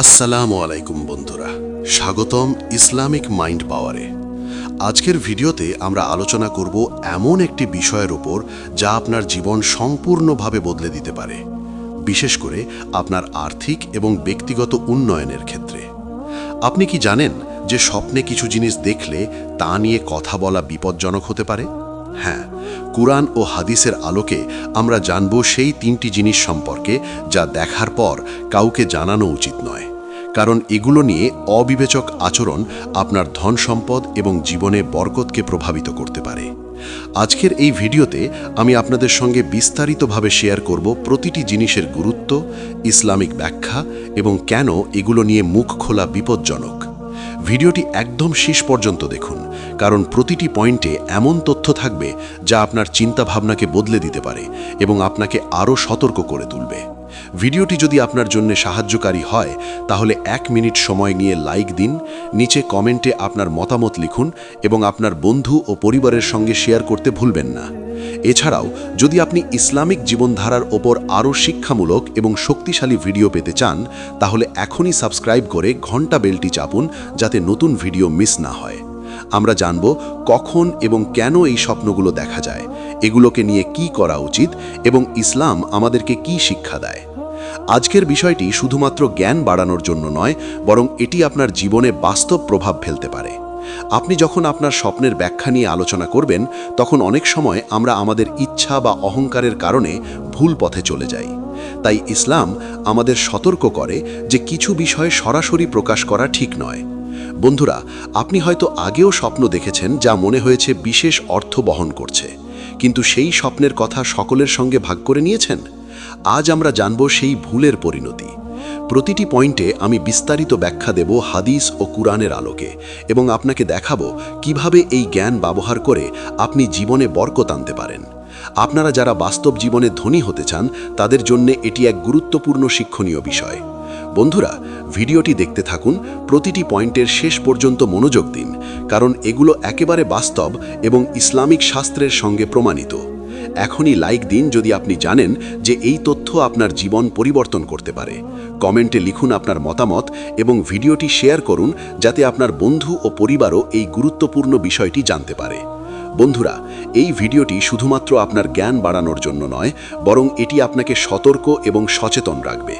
আসসালামু আলাইকুম বন্ধুরা, স্বাগতম ইসলামিক মাইন্ড পাওয়ারে। আজকের ভিডিওতে আমরা আলোচনা করব এমন একটি বিষয়ের ওপর যা আপনার জীবন সম্পূর্ণভাবে বদলে দিতে পারে, বিশেষ করে আপনার আর্থিক এবং ব্যক্তিগত উন্নয়নের ক্ষেত্রে। আপনি কি জানেন যে স্বপ্নে কিছু জিনিস দেখলে তা নিয়ে কথা বলা বিপজ্জনক হতে পারে? হ্যাঁ কুরআন ও হাদিসের আলোকে আমরা জানব সেই তিনটি জিনিস সম্পর্কে যা দেখার পর কাউকে জানানো উচিত নয়। কারণ এগুলো নিয়ে অবিবেচক আচরণ আপনার ধন সম্পদ এবং জীবনে বরকতকে প্রভাবিত করতে পারে। আজকের এই ভিডিওতে আমি আপনাদের সঙ্গে বিস্তারিতভাবে শেয়ার করব প্রতিটি জিনিসের গুরুত্ব, ইসলামিক ব্যাখ্যা এবং কেন এগুলো নিয়ে মুখ খোলা বিপজ্জনক। ভিডিওটি একদম শেষ পর্যন্ত দেখুন। কারণ প্রতিটি পয়েন্টে এমন তথ্য থাকবে যা আপনার চিন্তাভাবনাকে বদলে দিতে পারে এবং আপনাকে আরও সতর্ক করে তুলবে। ভিডিওটি যদি আপনার জন্য সাহায্যকারী হয়, তাহলে এক মিনিট সময় নিয়ে লাইক দিন, নিচে কমেন্টে আপনার মতামত লিখুন এবং আপনার বন্ধু ও পরিবারের সঙ্গে শেয়ার করতে ভুলবেন না। এছাড়াও, যদি আপনি ইসলামিক জীবনধারার ওপর আরও শিক্ষামূলক এবং শক্তিশালী ভিডিও পেতে চান, তাহলে এখনই সাবস্ক্রাইব করে ঘণ্টা বেলটি চাপুন যাতে নতুন ভিডিও মিস না হয়। আমরা জানব কখন এবং কেন এই স্বপ্নগুলো দেখা যায়, এগুলোকে নিয়ে কি করা উচিত এবং ইসলাম আমাদেরকে কি শিক্ষা দেয়। আজকের বিষয়টি শুধুমাত্র জ্ঞান বাড়ানোর জন্য নয়, বরং এটি আপনার জীবনে বাস্তব প্রভাব ফেলতে পারে। আপনি যখন আপনার স্বপ্নের ব্যাখ্যা নিয়ে আলোচনা করবেন, তখন অনেক সময় আমরা আমাদের ইচ্ছা বা অহংকারের কারণে ভুল পথে চলে যাই। তাই ইসলাম আমাদের সতর্ক করে যে কিছু বিষয় সরাসরি প্রকাশ করা ঠিক নয়। বন্ধুরা, আপনি হয়তো আগেও স্বপ্ন দেখেছেন যা মনে হয়েছে বিশেষ অর্থ বহন করছে। কিন্তু সেই স্বপ্নের কথা সকলের সঙ্গে ভাগ করে নিয়েছেন? আজ আমরা জানব সেই ভুলের পরিণতি। প্রতিটি পয়েন্টে আমি বিস্তারিত ব্যাখ্যা দেব হাদিস ও কুরআনের আলোকে এবং আপনাকে দেখাবো কীভাবে এই জ্ঞান ব্যবহার করে আপনি জীবনে বরকত আনতে পারেন। আপনারা যারা বাস্তব জীবনে ধনী হতে চান, তাদের জন্য এটি এক গুরুত্বপূর্ণ শিক্ষণীয় বিষয়। বন্ধুরা, ভিডিওটি দেখতে থাকুন, প্রতিটি পয়েন্টের শেষ পর্যন্ত মনোযোগ দিন, কারণ এগুলো একেবারে বাস্তব এবং ইসলামিক শাস্ত্রের সঙ্গে প্রমাণিত। এখনই লাইক দিন যদি আপনি জানেন যে এই তথ্য আপনার জীবন পরিবর্তন করতে পারে। কমেন্টে লিখুন আপনার মতামত এবং ভিডিওটি শেয়ার করুন, যাতে আপনার বন্ধু ও পরিবারও এই গুরুত্বপূর্ণ বিষয়টি জানতে পারে। বন্ধুরা, এই ভিডিওটি শুধুমাত্র আপনার জ্ঞান বাড়ানোর জন্য নয়, বরং এটি আপনাকে সতর্ক এবং সচেতন রাখবে।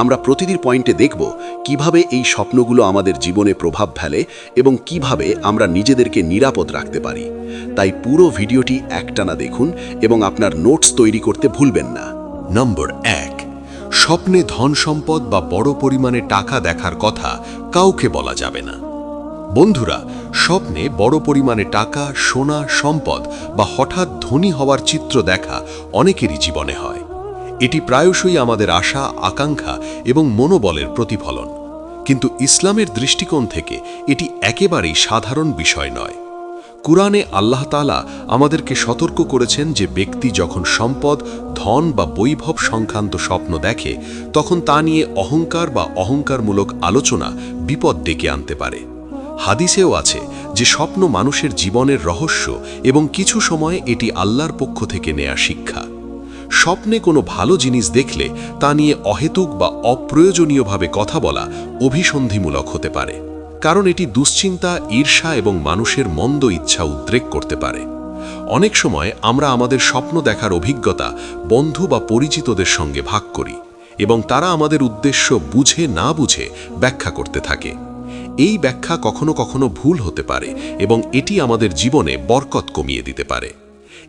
আমরা প্রতিদিন পয়েন্টে দেখব কীভাবে এই স্বপ্নগুলো আমাদের জীবনে প্রভাব ফেলে এবং কীভাবে আমরা নিজেদেরকে নিরাপদ রাখতে পারি। তাই পুরো ভিডিওটি একটানা দেখুন এবং আপনার নোটস তৈরি করতে ভুলবেন না। নম্বর এক, স্বপ্নে ধন সম্পদ বা বড় পরিমাণে টাকা দেখার কথা কাউকে বলা যাবে না। বন্ধুরা, স্বপ্নে বড় পরিমাণে টাকা, সোনা, সম্পদ বা হঠাৎ ধনী হওয়ার চিত্র দেখা অনেকেরই জীবনে হয়। এটি প্রায়শই আমাদের আশা, আকাঙ্ক্ষা এবং মনোবলের প্রতিফলন। কিন্তু ইসলামের দৃষ্টিকোণ থেকে এটি একেবারেই সাধারণ বিষয় নয়। কুরআনে আল্লাহ তালা আমাদেরকে সতর্ক করেছেন যে ব্যক্তি যখন সম্পদ, ধন বা বৈভব সংক্রান্ত স্বপ্ন দেখে, তখন তা নিয়ে অহংকার বা অহংকারমূলক আলোচনা বিপদ ডেকে আনতে পারে। হাদিসেও আছে যে স্বপ্ন মানুষের জীবনের রহস্য এবং কিছু সময় এটি আল্লাহর পক্ষ থেকে নেয়া শিক্ষা। স্বপ্নে কোনো ভালো জিনিস দেখলে তা নিয়ে অহেতুক বা অপ্রয়োজনীয়ভাবে কথা বলা অভিসন্ধিমূলক হতে পারে, কারণ এটি দুশ্চিন্তা, ঈর্ষা এবং মানুষের মন্দ ইচ্ছা উদ্রেক করতে পারে। অনেক সময় আমরা আমাদের স্বপ্ন দেখার অভিজ্ঞতা বন্ধু বা পরিচিতদের সঙ্গে ভাগ করি এবং তারা আমাদের উদ্দেশ্য বুঝে না বুঝে ব্যাখ্যা করতে থাকে। এই ব্যাখ্যা কখনো কখনো ভুল হতে পারে এবং এটি আমাদের জীবনে বরকত কমিয়ে দিতে পারে।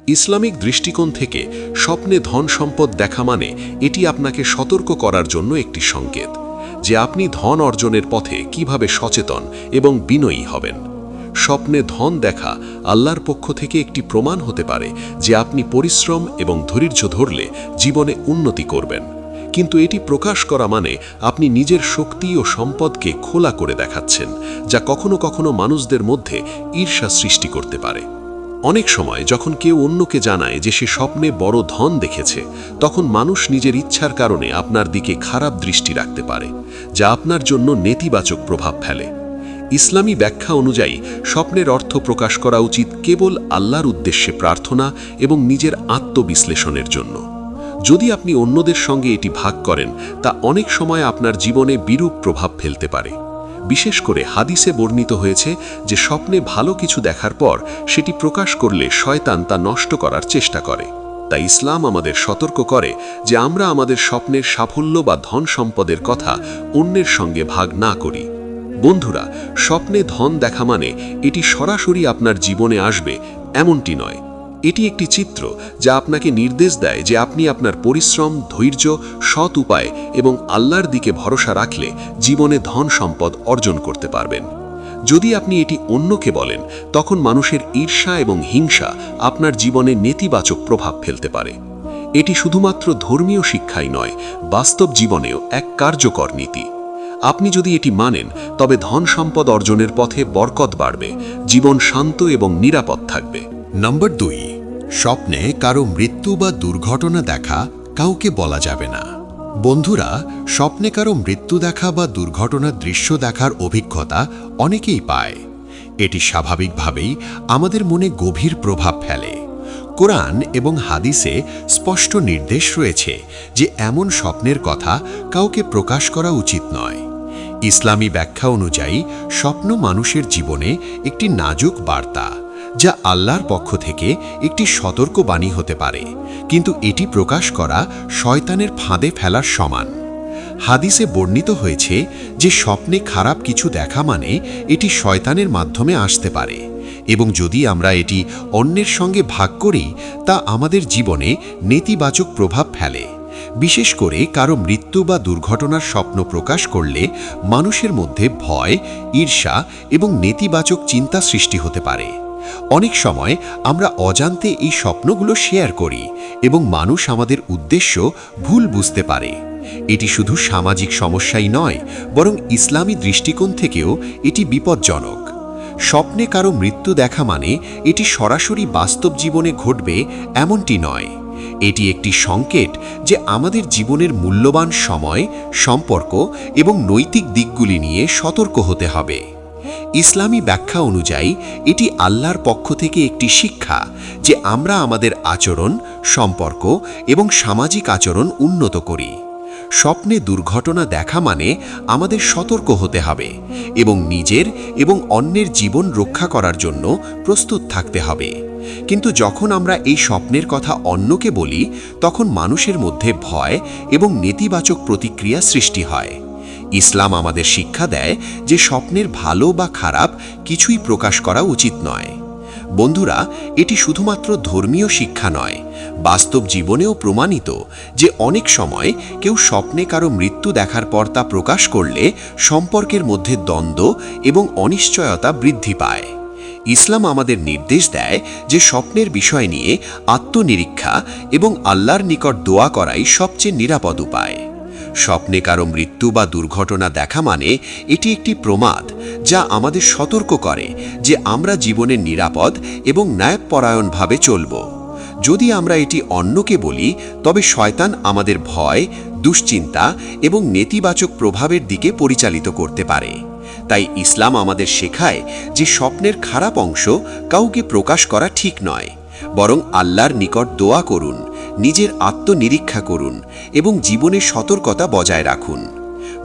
ইসলামিক দৃষ্টিকোণ থেকে স্বপ্নে ধন সম্পদ দেখা মানে এটি আপনাকে সতর্ক করার জন্য একটি সংকেত যে আপনি ধন অর্জনের পথে কীভাবে সচেতন এবং বিনয়ী হবেন। স্বপ্নে ধন দেখা আল্লাহর পক্ষ থেকে একটি প্রমাণ হতে পারে যে আপনি পরিশ্রম এবং ধৈর্য ধরলে জীবনে উন্নতি করবেন। কিন্তু এটি প্রকাশ করা মানে আপনি নিজের শক্তি ও সম্পদকে খোলা করে দেখাচ্ছেন, যা কখনো কখনো মানুষদের মধ্যে ঈর্ষা সৃষ্টি করতে পারে। অনেক সময় যখন কেউ অন্যকে জানায় যে সে স্বপ্নে বড় ধন দেখেছে, তখন মানুষ নিজের ইচ্ছার কারণে আপনার দিকে খারাপ দৃষ্টি রাখতে পারে, যা আপনার জন্য নেতিবাচক প্রভাব ফেলে। ইসলামী ব্যাখ্যা অনুযায়ী, স্বপ্নের অর্থ প্রকাশ করা উচিত কেবল আল্লাহর উদ্দেশ্যে প্রার্থনা এবং নিজের আত্মবিশ্লেষণের জন্য। যদি আপনি অন্যদের সঙ্গে এটি ভাগ করেন, তা অনেক সময় আপনার জীবনে বিরূপ প্রভাব ফেলতে পারে। বিশেষ করে হাদিসে বর্ণিত হয়েছে যে, স্বপ্নে ভালো কিছু দেখার পর সেটি প্রকাশ করলে শয়তান তা নষ্ট করার চেষ্টা করে। তাই ইসলাম আমাদের সতর্ক করে যে, আমরা আমাদের স্বপ্নের সাফল্য বা ধন সম্পদের কথা অন্যের সঙ্গে ভাগ না করি। বন্ধুরা, স্বপ্নে ধন দেখা মানে এটি সরাসরি আপনার জীবনে আসবে, এমনটি নয়। এটি একটি চিত্র যা আপনাকে নির্দেশ দেয় যে আপনি আপনার পরিশ্রম, ধৈর্য, সৎ উপায় এবং আল্লাহর দিকে ভরসা রাখলে জীবনে ধন সম্পদ অর্জন করতে পারবেন। যদি আপনি এটি অন্যকে বলেন, তখন মানুষের ঈর্ষা এবং হিংসা আপনার জীবনে নেতিবাচক প্রভাব ফেলতে পারে। এটি শুধুমাত্র ধর্মীয় শিক্ষাই নয়, বাস্তব জীবনেও এক কার্যকর নীতি। আপনি যদি এটি মানেন, তবে ধন সম্পদ অর্জনের পথে বরকত বাড়বে, জীবন শান্ত এবং নিরাপদ থাকবে। নম্বর দুই, স্বপ্নে কারও মৃত্যু বা দুর্ঘটনা দেখা কাউকে বলা যাবে না। বন্ধুরা, স্বপ্নে কারও মৃত্যু দেখা বা দুর্ঘটনার দৃশ্য দেখার অভিজ্ঞতা অনেকেই পায়। এটি স্বাভাবিকভাবেই আমাদের মনে গভীর প্রভাব ফেলে। কোরআন এবং হাদিসে স্পষ্ট নির্দেশ রয়েছে যে এমন স্বপ্নের কথা কাউকে প্রকাশ করা উচিত নয়। ইসলামী ব্যাখ্যা অনুযায়ী, স্বপ্ন মানুষের জীবনে একটি নাজুক বার্তা। যা আল্লাহর পক্ষ থেকে একটি সতর্ক বাণী হতে পারে, কিন্তু এটি প্রকাশ করা শয়তানের ফাঁদে ফেলার সমান। হাদিসে বর্ণিত হয়েছে যে স্বপ্নে খারাপ কিছু দেখা মানে এটি শয়তানের মাধ্যমে আসতে পারে, এবং যদি আমরা এটি অন্যের সঙ্গে ভাগ করি, তা আমাদের জীবনে নেতিবাচক প্রভাব ফেলে। বিশেষ করে কারও মৃত্যু বা দুর্ঘটনার স্বপ্ন প্রকাশ করলে মানুষের মধ্যে ভয়, ঈর্ষা এবং নেতিবাচক চিন্তা সৃষ্টি হতে পারে। অনেক সময় আমরা অজান্তে এই স্বপ্নগুলো শেয়ার করি এবং মানুষ আমাদের উদ্দেশ্য ভুল বুঝতে পারে। এটি শুধু সামাজিক সমস্যাই নয়, বরং ইসলামী দৃষ্টিকোণ থেকেও এটি বিপজ্জনক। স্বপ্নে কারও মৃত্যু দেখা মানে এটি সরাসরি বাস্তব জীবনে ঘটবে এমনটি নয়। এটি একটি সংকেত যে আমাদের জীবনের মূল্যবান সময়, সম্পর্ক এবং নৈতিক দিকগুলি নিয়ে সতর্ক হতে হবে। ইসলামী ব্যাখ্যা অনুযায়ী, এটি আল্লাহর পক্ষ থেকে একটি শিক্ষা যে আমরা আমাদের আচরণ, সম্পর্ক এবং সামাজিক আচরণ উন্নত করি। স্বপ্নে দুর্ঘটনা দেখা মানে আমাদের সতর্ক হতে হবে এবং নিজের এবং অন্যের জীবন রক্ষা করার জন্য প্রস্তুত থাকতে হবে। কিন্তু যখন আমরা এই স্বপ্নের কথা অন্যকে বলি, তখন মানুষের মধ্যে ভয় এবং নেতিবাচক প্রতিক্রিয়া সৃষ্টি হয়। ইসলাম আমাদের শিক্ষা দেয় যে স্বপ্নের ভালো বা খারাপ কিছুই প্রকাশ করা উচিত নয়। বন্ধুরা, এটি শুধুমাত্র ধর্মীয় শিক্ষা নয়, বাস্তব জীবনেও প্রমাণিত যে অনেক সময় কেউ স্বপ্নে কারও মৃত্যু দেখার পর তা প্রকাশ করলে সম্পর্কের মধ্যে দ্বন্দ্ব এবং অনিশ্চয়তা বৃদ্ধি পায়। ইসলাম আমাদের নির্দেশ দেয় যে স্বপ্নের বিষয় নিয়ে আত্মনিরীক্ষা এবং আল্লাহর নিকট দোয়া করাই সবচেয়ে নিরাপদ উপায়। স্বপ্নে কারও মৃত্যু বা দুর্ঘটনা দেখা মানে এটি একটি প্রমাদ যা আমাদের সতর্ক করে যে আমরা জীবনে নিরাপদ এবং ন্যায়পরায়ণভাবে চলব। যদি আমরা এটি অন্যকে বলি, তবে শয়তান আমাদের ভয়, দুশ্চিন্তা এবং নেতিবাচক প্রভাবের দিকে পরিচালিত করতে পারে। তাই ইসলাম আমাদের শেখায় যে স্বপ্নের খারাপ অংশ কাউকে প্রকাশ করা ঠিক নয়। বরং আল্লাহর নিকট দোয়া করুন, নিজের আত্মনিরীক্ষা করুন এবং জীবনে সতর্কতা বজায় রাখুন।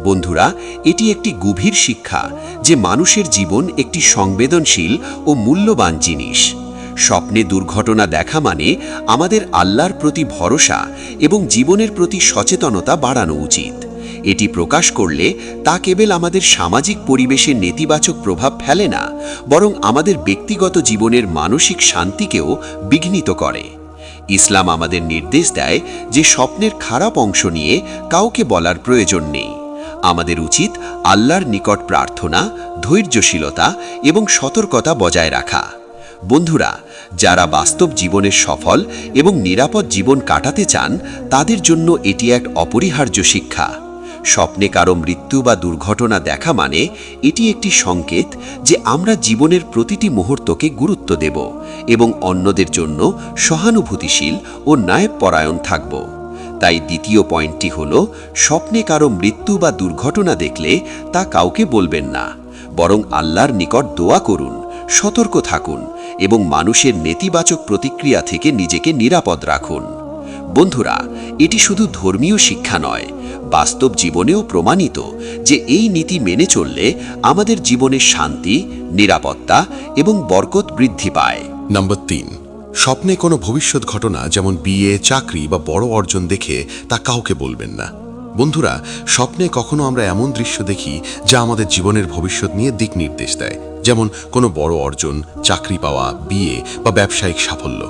বন্ধুরা, এটি একটি গভীর শিক্ষা যে মানুষের জীবন একটি সংবেদনশীল ও মূল্যবান জিনিস। স্বপ্নে দুর্ঘটনা দেখা মানে আমাদের আল্লাহর প্রতি ভরসা এবং জীবনের প্রতি সচেতনতা বাড়ানো উচিত। এটি প্রকাশ করলে তা কেবল আমাদের সামাজিক পরিবেশের নেতিবাচক প্রভাব ফেলে না, বরং আমাদের ব্যক্তিগত জীবনের মানসিক শান্তিকেও বিঘ্নিত করে। ইসলাম আমাদের নির্দেশ দেয় যে স্বপ্নের খারাপ অংশ নিয়ে কাউকে বলার প্রয়োজন নেই। আমাদের উচিত আল্লাহর নিকট প্রার্থনা, ধৈর্যশীলতা এবং সতর্কতা বজায় রাখা। বন্ধুরা, যারা বাস্তব জীবনে সফল এবং নিরাপদ জীবন কাটাতে চান, তাদের জন্য এটি এক অপরিহার্য শিক্ষা। স্বপ্নে কারও মৃত্যু বা দুর্ঘটনা দেখা মানে এটি একটি সংকেত যে আমরা জীবনের প্রতিটি মুহূর্তকে গুরুত্ব দেব এবং অন্যদের জন্য সহানুভূতিশীল ও ন্যায়পরায়ণ থাকব। তাই দ্বিতীয় পয়েন্টটি হল, স্বপ্নে কারও মৃত্যু বা দুর্ঘটনা দেখলে তা কাউকে বলবেন না, বরং আল্লাহর নিকট দোয়া করুন, সতর্ক থাকুন এবং মানুষের নেতিবাচক প্রতিক্রিয়া থেকে নিজেকে নিরাপদ রাখুন। বন্ধুরা, এটি শুধু ধর্মীয় শিক্ষা নয়, বাস্তব জীবনেও প্রমাণিত যে এই নীতি মেনে চললে আমাদের জীবনে শান্তি, নিরাপত্তা এবং বরকত বৃদ্ধি পায়। নম্বর তিন, স্বপ্নে কোনো ভবিষ্যৎ ঘটনা যেমন বিয়ে, চাকরি বা বড় অর্জন দেখে তা কাউকে বলবেন না। বন্ধুরা, স্বপ্নে কখনো আমরা এমন দৃশ্য দেখি যা আমাদের জীবনের ভবিষ্যৎ নিয়ে দিক নির্দেশ দেয়। যেমন কোনো বড় অর্জন, চাকরি পাওয়া, বিয়ে বা ব্যবসায়িক সাফল্য।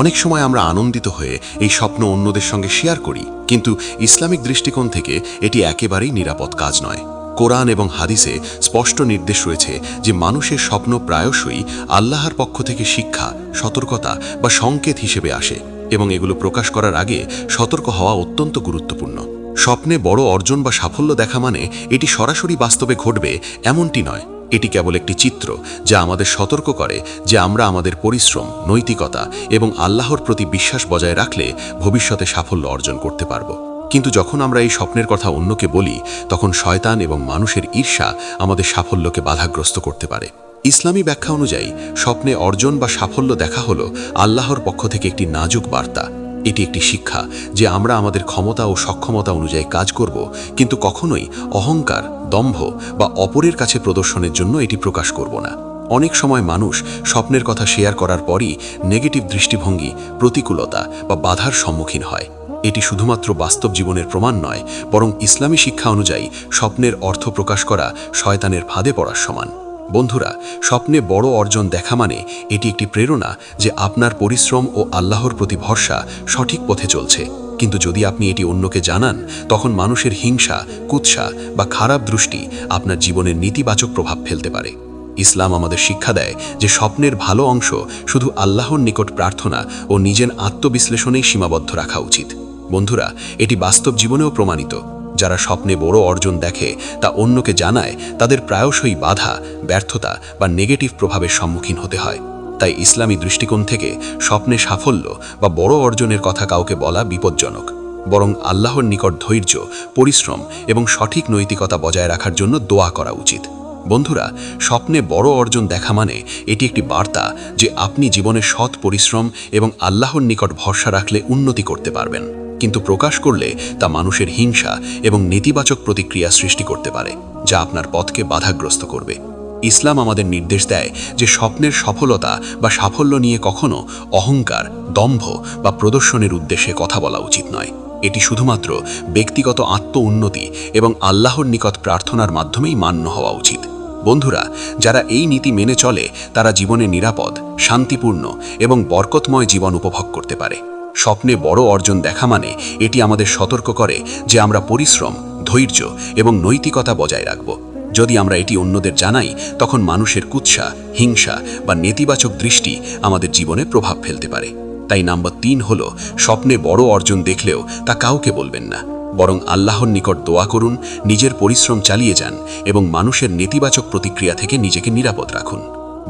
অনেক সময় আমরা আনন্দিত হয়ে এই স্বপ্ন অন্যদের সঙ্গে শেয়ার করি, কিন্তু ইসলামিক দৃষ্টিকোণ থেকে এটি একেবারেই নিরাপদ কাজ নয়। কোরআন এবং হাদিসে স্পষ্ট নির্দেশ রয়েছে যে মানুষের স্বপ্ন প্রায়শই আল্লাহর পক্ষ থেকে শিক্ষা, সতর্কতা বা সংকেত হিসেবে আসে এবং এগুলো প্রকাশ করার আগে সতর্ক হওয়া অত্যন্ত গুরুত্বপূর্ণ। স্বপ্নে বড় অর্জন বা সাফল্য দেখা মানে এটি সরাসরি বাস্তবে ঘটবে এমনটি নয়। এটি কেবল একটি চিত্র যা আমাদের সতর্ক করে যে আমরা আমাদের পরিশ্রম, নৈতিকতা এবং আল্লাহর প্রতি বিশ্বাস বজায় রাখলে ভবিষ্যতে সাফল্য অর্জন করতে পারব। কিন্তু যখন আমরা এই স্বপ্নের কথা অন্যকে বলি, তখন শয়তান এবং মানুষের ঈর্ষা আমাদের সাফল্যকে বাধাগ্রস্ত করতে পারে। ইসলামী ব্যাখ্যা অনুযায়ী, স্বপ্নে অর্জন বা সাফল্য দেখা হলো আল্লাহর পক্ষ থেকে একটি নাজুক বার্তা। এটি একটি শিক্ষা যে আমরা আমাদের ক্ষমতা ও সক্ষমতা অনুযায়ী কাজ করব, কিন্তু কখনোই অহংকার, দম্ভ বা অপরের কাছে প্রদর্শনের জন্য এটি প্রকাশ করব না। অনেক সময় মানুষ স্বপ্নের কথা শেয়ার করার পরই নেগেটিভ দৃষ্টিভঙ্গি, প্রতিকূলতা বা বাধার সম্মুখীন হয়। এটি শুধুমাত্র বাস্তব জীবনের প্রমাণ নয়, বরং ইসলামী শিক্ষা অনুযায়ী স্বপ্নের অর্থ প্রকাশ করা শয়তানের ফাঁদে পড়ার সমান। বন্ধুরা, স্বপ্নে বড় অর্জন দেখা মানে এটি একটি প্রেরণা যে আপনার পরিশ্রম ও আল্লাহর প্রতি ভরসা সঠিক পথে চলছে। কিন্তু যদি আপনি এটি অন্যকে জানান, তখন মানুষের হিংসা, কুৎসা বা খারাপ দৃষ্টি আপনার জীবনের নেতিবাচক প্রভাব ফেলতে পারে। ইসলাম আমাদের শিক্ষা দেয় যে স্বপ্নের ভালো অংশ শুধু আল্লাহর নিকট প্রার্থনা ও নিজের আত্মবিশ্লেষণেই সীমাবদ্ধ রাখা উচিত। বন্ধুরা, এটি বাস্তব জীবনেও প্রমাণিত। যারা স্বপ্নে বড় অর্জন দেখে তা অন্যকে জানায়, তাদের প্রায়শই বাধা, ব্যর্থতা বা নেগেটিভ প্রভাবের সম্মুখীন হতে হয়। তাই ইসলামী দৃষ্টিকোণ থেকে স্বপ্নে সাফল্য বা বড় অর্জনের কথা কাউকে বলা বিপজ্জনক। বরং আল্লাহর নিকট ধৈর্য, পরিশ্রম এবং সঠিক নৈতিকতা বজায় রাখার জন্য দোয়া করা উচিত। বন্ধুরা, স্বপ্নে বড় অর্জন দেখা মানে এটি একটি বার্তা যে আপনি জীবনে সৎ পরিশ্রম এবং আল্লাহর নিকট ভরসা রাখলে উন্নতি করতে পারবেন। কিন্তু প্রকাশ করলে তা মানুষের হিংসা এবং নেতিবাচক প্রতিক্রিয়া সৃষ্টি করতে পারে, যা আপনার পথকে বাধাগ্রস্ত করবে। ইসলাম আমাদের নির্দেশ দেয় যে স্বপ্নের সফলতা বা সাফল্য নিয়ে কখনো অহংকার, দম্ভ বা প্রদর্শনের উদ্দেশ্যে কথা বলা উচিত নয়। এটি শুধুমাত্র ব্যক্তিগত আত্ম উন্নতি এবং আল্লাহর নিকট প্রার্থনার মাধ্যমেই মান্য হওয়া উচিত। বন্ধুরা, যারা এই নীতি মেনে চলে, তারা জীবনে নিরাপদ, শান্তিপূর্ণ এবং বরকতময় জীবন উপভোগ করতে পারে। স্বপ্নে বড় অর্জন দেখা মানে এটি আমাদের সতর্ক করে যে আমরা পরিশ্রম, ধৈর্য এবং নৈতিকতা বজায় রাখব। যদি আমরা এটি অন্যদের জানাই, তখন মানুষের কুৎসা, হিংসা বা নেতিবাচক দৃষ্টি আমাদের জীবনে প্রভাব ফেলতে পারে। তাই নাম্বার তিন হল, স্বপ্নে বড় অর্জন দেখলেও তা কাউকে বলবেন না। বরং আল্লাহর নিকট দোয়া করুন, নিজের পরিশ্রম চালিয়ে যান এবং মানুষের নেতিবাচক প্রতিক্রিয়া থেকে নিজেকে নিরাপদ রাখুন।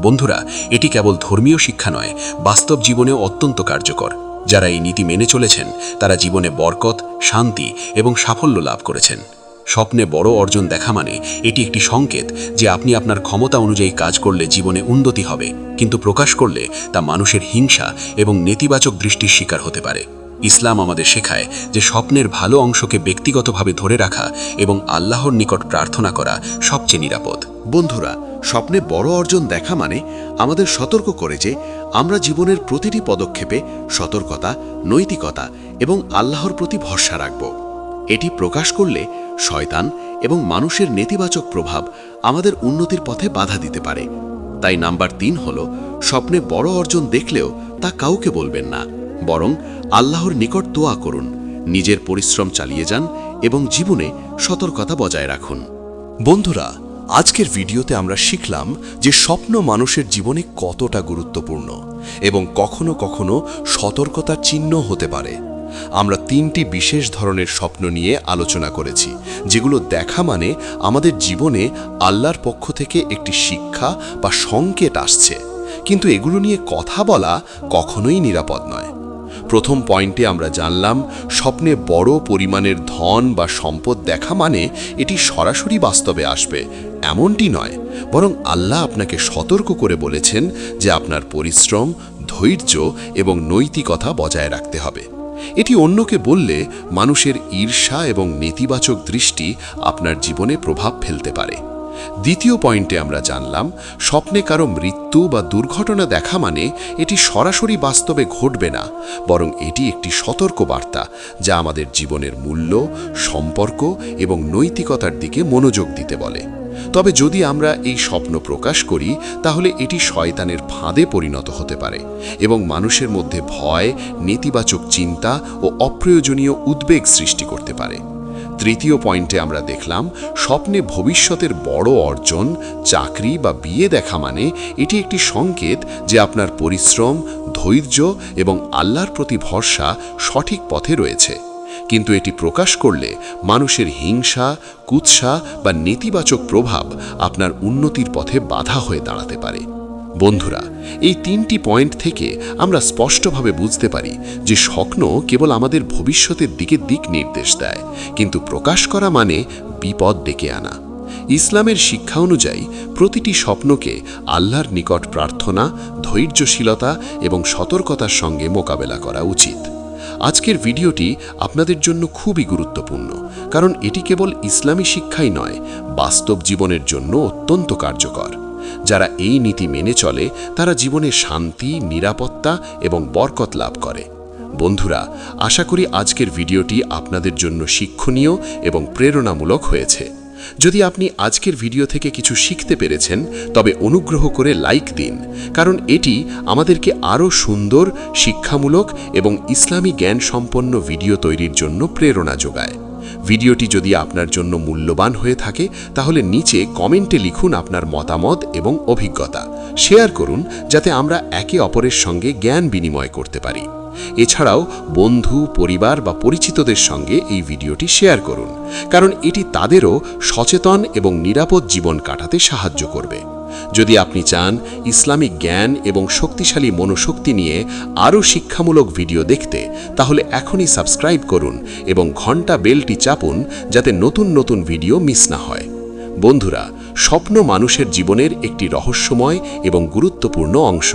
বন্ধুরা, এটি কেবল ধর্মীয় শিক্ষা নয়, বাস্তব জীবনেও অত্যন্ত কার্যকর। যারা এই নীতি মেনে চলেছেন, তারা জীবনে বরকত, শান্তি এবং সাফল্য লাভ করেছেন। স্বপ্নে বড় অর্জন দেখা মানে এটি একটি সংকেত যে আপনি আপনার ক্ষমতা অনুযায়ী কাজ করলে জীবনে উন্নতি হবে, কিন্তু প্রকাশ করলে তা মানুষের হিংসা এবং নেতিবাচক দৃষ্টির শিকার হতে পারে। ইসলাম আমাদের শেখায় যে স্বপ্নের ভালো অংশকে ব্যক্তিগতভাবে ধরে রাখা এবং আল্লাহর নিকট প্রার্থনা করা সবচেয়ে নিরাপদ। বন্ধুরা স্বপ্নে বড় অর্জন দেখা মানে আমাদের সতর্ক করে যে আমরা জীবনের প্রতিটি পদক্ষেপে সতর্কতা, নৈতিকতা এবং আল্লাহর প্রতি ভরসা রাখব। এটি প্রকাশ করলে শয়তান এবং মানুষের নেতিবাচক প্রভাব আমাদের উন্নতির পথে বাধা দিতে পারে। তাই নাম্বার তিন হল স্বপ্নে বড় অর্জন দেখলেও তা কাউকে বলবেন না, বরং আল্লাহর নিকট দোয়া করুন, নিজের পরিশ্রম চালিয়ে যান এবং জীবনে সতর্কতা বজায় রাখুন। বন্ধুরা আজকের ভিডিওতে আমরা শিখলাম যে স্বপ্ন মানুষের জীবনে কতটা গুরুত্বপূর্ণ এবং কখনো কখনো সতর্কতার চিহ্ন হতে পারে। আমরা তিনটি বিশেষ ধরনের স্বপ্ন নিয়ে আলোচনা করেছি, যেগুলো দেখা মানে আমাদের জীবনে আল্লাহর পক্ষ থেকে একটি শিক্ষা বা সংকেত আসছে। কিন্তু এগুলো নিয়ে কথা বলা কখনোই নিরাপদ নয়। প্রথম পয়েন্টে আমরা জানলাম, স্বপ্নে বড় পরিমাণের ধন বা সম্পদ দেখা মানে এটি সরাসরি বাস্তবে আসবে এমনটি নয়, বরং আল্লাহ আপনাকে সতর্ক করে বলেছেন যে আপনার পরিশ্রম, ধৈর্য এবং নৈতিকতা বজায় রাখতে হবে। এটি অন্যকে বললে মানুষের ঈর্ষা এবং নেতিবাচক দৃষ্টি আপনার জীবনে প্রভাব ফেলতে পারে। দ্বিতীয় পয়েন্টে আমরা জানলাম, স্বপ্নে কারও মৃত্যু বা দুর্ঘটনা দেখা মানে এটি সরাসরি বাস্তবে ঘটবে না, বরং এটি একটি সতর্ক বার্তা যা আমাদের জীবনের মূল্য, সম্পর্ক এবং নৈতিকতার দিকে মনোযোগ দিতে বলে। তবে যদি আমরা এই স্বপ্ন প্রকাশ করি, তাহলে এটি শয়তানের ফাঁদে পরিণত হতে পারে এবং মানুষের মধ্যে ভয়, নেতিবাচক চিন্তা ও অপ্রয়োজনীয় উদ্বেগ সৃষ্টি করতে পারে। তৃতীয় পয়েন্টে আমরা দেখলাম, স্বপ্নে ভবিষ্যতের বড় অর্জন, চাকরি বা বিয়ে দেখা মানে এটি একটি সংকেত যে আপনার পরিশ্রম, ধৈর্য এবং আল্লাহর প্রতি ভরসা সঠিক পথে রয়েছে। কিন্তু এটি প্রকাশ করলে মানুষের হিংসা, কুৎসা বা নেতিবাচক প্রভাব আপনার উন্নতির পথে বাধা হয়ে দাঁড়াতে পারে। বন্ধুরা, এই তিনটি পয়েন্ট থেকে আমরা স্পষ্টভাবে বুঝতে পারি যে স্বপ্ন কেবল আমাদের ভবিষ্যতের দিকে দিক নির্দেশ দেয়, কিন্তু প্রকাশ করা মানে বিপদ ডেকে আনা। ইসলামের শিক্ষা অনুযায়ী, প্রতিটি স্বপ্নকে আল্লাহর নিকট প্রার্থনা, ধৈর্যশীলতা এবং সতর্কতার সঙ্গে মোকাবেলা করা উচিত। আজকের ভিডিওটি আপনাদের জন্য খুবই গুরুত্বপূর্ণ, কারণ এটি কেবল ইসলামী শিক্ষাই নয়, বাস্তব জীবনের জন্য অত্যন্ত কার্যকর। যারা এই নীতি মেনে চলে, তারা জীবনে শান্তি, নিরাপত্তা এবং বরকত লাভ করে। বন্ধুরা, আশা করি আজকের ভিডিওটি আপনাদের জন্য শিক্ষণীয় এবং প্রেরণামূলক হয়েছে। যদি আপনি আজকের ভিডিও থেকে কিছু শিখতে পেরেছেন, তবে অনুগ্রহ করে লাইক দিন, কারণ এটি আমাদেরকে আরও সুন্দর, শিক্ষামূলক এবং ইসলামী জ্ঞান সম্পন্ন ভিডিও তৈরির জন্য প্রেরণা যোগায়। ভিডিওটি যদি আপনার জন্য মূল্যবান হয়ে থাকে, তাহলে নিচে কমেন্টে লিখুন আপনার মতামত এবং অভিজ্ঞতা। শেয়ার করুন, যাতে আমরা একে অপরের সঙ্গে জ্ঞান বিনিময় করতে পারি। এছাড়াও বন্ধু, পরিবার বা পরিচিতদের সঙ্গে এই ভিডিওটি শেয়ার করুন, কারণ এটি তাদেরও সচেতন এবং নিরাপদ জীবন কাটাতে সাহায্য করবে। যদি আপনি চান ইসলামিক জ্ঞান এবং শক্তিশালী মনোশক্তি নিয়ে আরও শিক্ষামূলক ভিডিও দেখতে, তাহলে এখনই সাবস্ক্রাইব করুন এবং ঘণ্টা বেলটি চাপুন যাতে নতুন নতুন ভিডিও মিস না হয়। বন্ধুরা, স্বপ্ন মানুষের জীবনের একটি রহস্যময় এবং গুরুত্বপূর্ণ অংশ।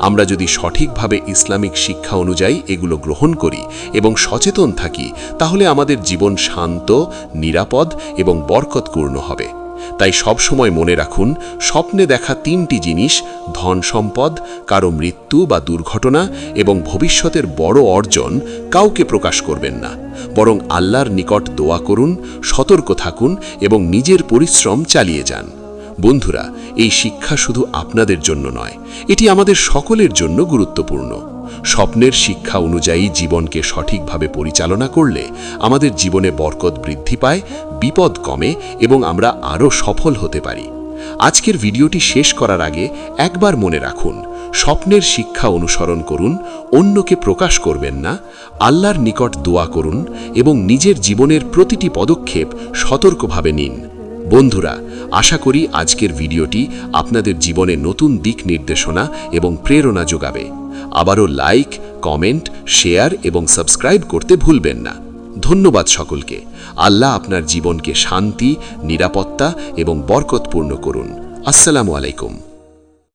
আমরা যদি সঠিকভাবে ইসলামিক শিক্ষা অনুযায়ী এগুলো গ্রহণ করি এবং সচেতন থাকি, তাহলে আমাদের জীবন শান্ত, নিরাপদ এবং বরকতপূর্ণ হবে। তাই সবসময় মনে রাখুন, স্বপ্নে দেখা তিনটি জিনিস, ধন সম্পদ, কারও মৃত্যু বা দুর্ঘটনা এবং ভবিষ্যতের বড় অর্জন, কাউকে প্রকাশ করবেন না। বরং আল্লাহর নিকট দোয়া করুন, সতর্ক থাকুন এবং নিজের পরিশ্রম চালিয়ে যান। বন্ধুরা, এই শিক্ষা শুধু আপনাদের জন্য নয়, এটি আমাদের সকলের জন্য গুরুত্বপূর্ণ। স্বপ্নের শিক্ষা অনুযায়ী জীবনকে সঠিকভাবে পরিচালনা করলে আমাদের জীবনে বরকত বৃদ্ধি পায়, বিপদ কমে এবং আমরা আরও সফল হতে পারি। আজকের ভিডিওটি শেষ করার আগে একবার মনে রাখুন, স্বপ্নের শিক্ষা অনুসরণ করুন, অন্যকে প্রকাশ করবেন না, আল্লাহর নিকট দোয়া করুন এবং নিজের জীবনের প্রতিটি পদক্ষেপ সতর্কভাবে নিন। বন্ধুরা আশা করি আজকের ভিডিওটি আপনাদের জীবনে নতুন দিক নির্দেশনা এবং প্রেরণা যোগাবে। আবারও লাইক, কমেন্ট, শেয়ার এবং সাবস্ক্রাইব করতে ভুলবেন না। ধন্যবাদ সকলকে। আল্লাহ আপনার জীবনকে শান্তি, নিরাপত্তা এবং বরকতপূর্ণ করুন। আসসালামু আলাইকুম।